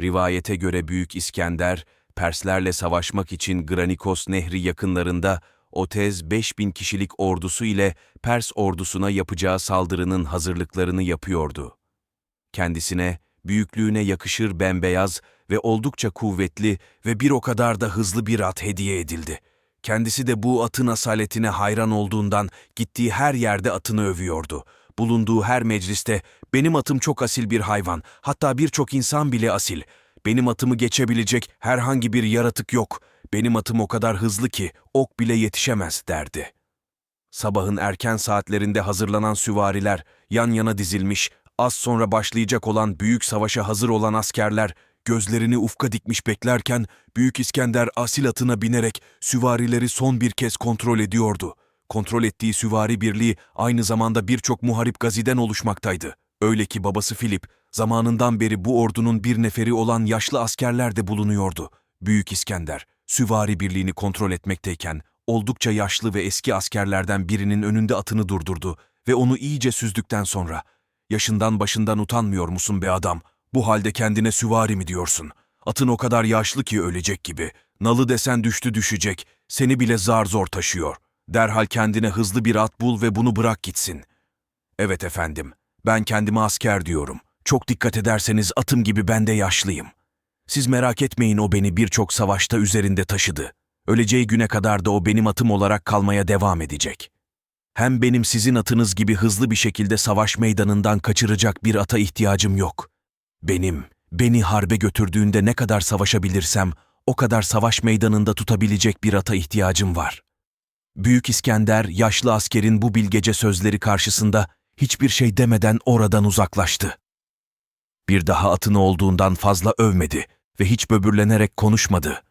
Rivayete göre Büyük İskender, Perslerle savaşmak için Granikos Nehri yakınlarında Otez 5000 kişilik ordusu ile Pers ordusuna yapacağı saldırının hazırlıklarını yapıyordu. Kendisine büyüklüğüne yakışır bembeyaz ve oldukça kuvvetli ve bir o kadar da hızlı bir at hediye edildi. Kendisi de bu atın asaletine hayran olduğundan gittiği her yerde atını övüyordu. Bulunduğu her mecliste benim atım çok asil bir hayvan, hatta birçok insan bile asil. Benim atımı geçebilecek herhangi bir yaratık yok. Benim atım o kadar hızlı ki ok bile yetişemez derdi. Sabahın erken saatlerinde hazırlanan süvariler yan yana dizilmiş, az sonra başlayacak olan büyük savaşa hazır olan askerler gözlerini ufka dikmiş beklerken Büyük İskender asil atına binerek süvarileri son bir kez kontrol ediyordu. Kontrol ettiği süvari birliği aynı zamanda birçok muharip gaziden oluşmaktaydı. Öyle ki babası Filip zamanından beri bu ordunun bir neferi olan yaşlı askerler de bulunuyordu. Büyük İskender süvari birliğini kontrol etmekteyken oldukça yaşlı ve eski askerlerden birinin önünde atını durdurdu ve onu iyice süzdükten sonra ''Yaşından başından utanmıyor musun be adam? Bu halde kendine süvari mi diyorsun? Atın o kadar yaşlı ki ölecek gibi. Nalı desen düştü düşecek, seni bile zar zor taşıyor. Derhal kendine hızlı bir at bul ve bunu bırak gitsin.'' ''Evet efendim, ben kendime asker diyorum. Çok dikkat ederseniz atım gibi ben de yaşlıyım. Siz merak etmeyin o beni birçok savaşta üzerinde taşıdı. Öleceği güne kadar da o benim atım olarak kalmaya devam edecek. Hem benim sizin atınız gibi hızlı bir şekilde savaş meydanından kaçıracak bir ata ihtiyacım yok. Benim, beni harbe götürdüğünde ne kadar savaşabilirsem, o kadar savaş meydanında tutabilecek bir ata ihtiyacım var. Büyük İskender, yaşlı askerin bu bilgece sözleri karşısında hiçbir şey demeden oradan uzaklaştı. Bir daha atını olduğundan fazla övmedi ve hiç böbürlenerek konuşmadı.